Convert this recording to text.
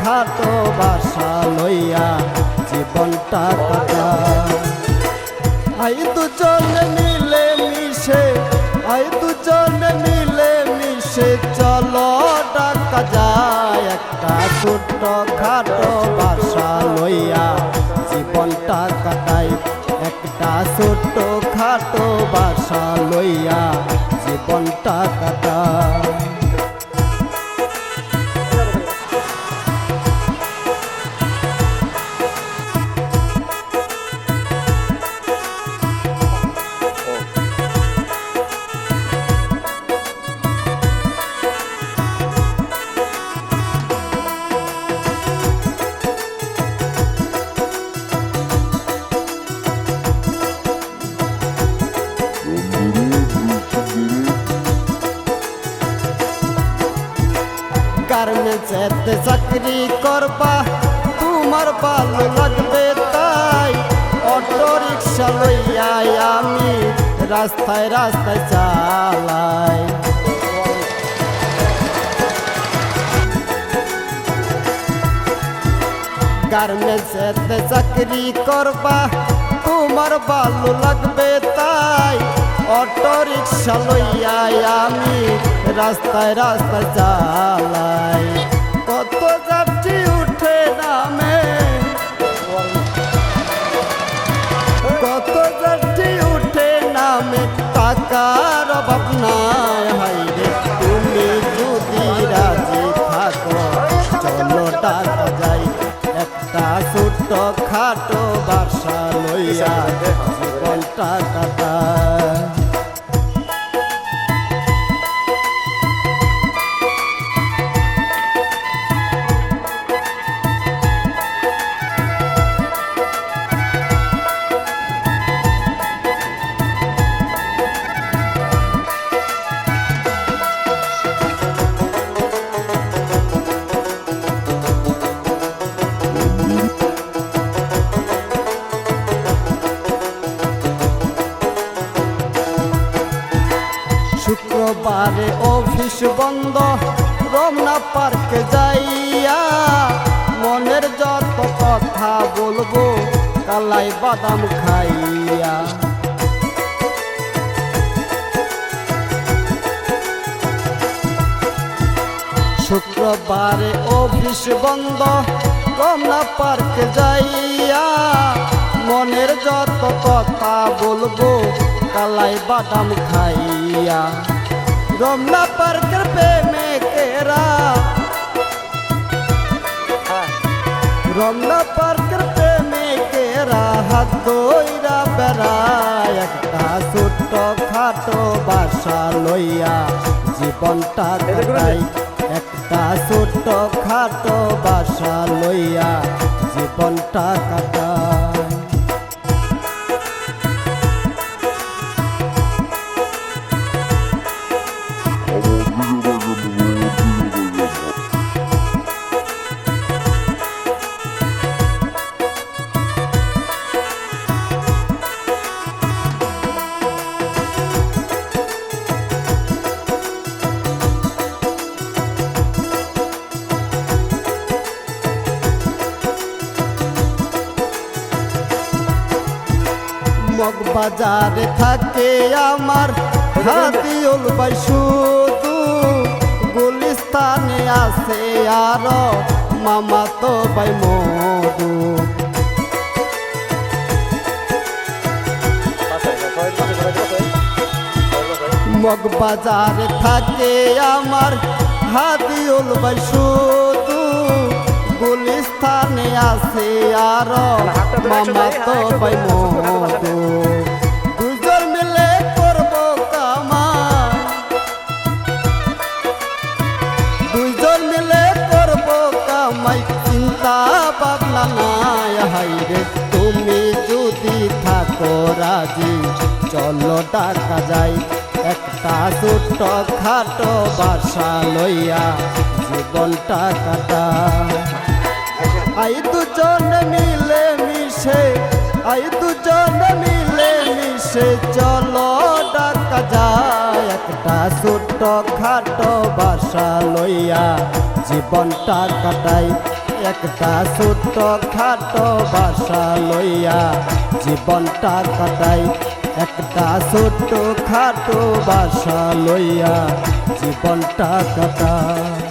খাটো বাসা লইয়া জীবনটা কাটাই আই দুজন মিলে মিশে, আই দুজন মিলে মিশে চলো ডাকা যায়। একটা ছোট্ট খাটো বাসা লইয়া জীবনটা কাটাই একটা ছোট্ট খাটো বাসা লইয়া জীবনটা কাটাই গার্মেন্টসেতে চাকরি করবা? তোমার ভালো লাগবে তাই অটো রিক্সা লইয়াই আমি রাস্তায় রাস্তায় চালাই। গার্মেন্টসেতে চাকরি করবা? তোমার ভালো লাগবে তাই অটো রিক্সা লইয়াই আমি রাস্তায় রাস্তায় চালাই। লইয়া শুক্রবারে অফিস বন্ধ, রমনা পার্কে যাইয়া মনের যত কথা বলব, কালাই বাদাম খাইয়া। শুক্রবারে অফিস বন্ধ, রমনা পার্কে যাইয়া মনের যত কথা বলব কালাই বাদাম খাইয়া। রমনা পার্কের প্রেমে কেরা রমনা পার্কের প্রেমে কেরা হাত দইরা বেড়ায় একটা ছোট্ট খাটো বাসা লইয়া। জীবনটা কাটাই একটা ছোট্ট খাটো বাসা লইয়া। জীবনটা কাটাই মগবাজারে থাকে আমার। হাতিউল ভাই শুধু গুলিস্তানে আছে আর মামা তো ভাই মধু মগবাজারে থাকে আমার। হাতিউল ভাই শুধু গুলিস্তানে আছে আর মামা তো ভাই মধু ভাবনা নাই হাইরে তুমি যদি থাকো রাজি, চলো ডাকা যাই। একটা ছোট্ট খাটো বাসা লইয়া জীবনটা কাটা আই দুজন মিলে মিশে আই দুজন মিলে মিশে চলো ডাকা যায় একটা ছোট্ট খাটো বাসা লইয়া জীবনটা কাটাই। একটা ছোট্ট খাটো বাসা লইয়া জীবনটা কাটাই। একটা ছোট্ট খাটো বাসা লইয়া জীবনটা কাটাই।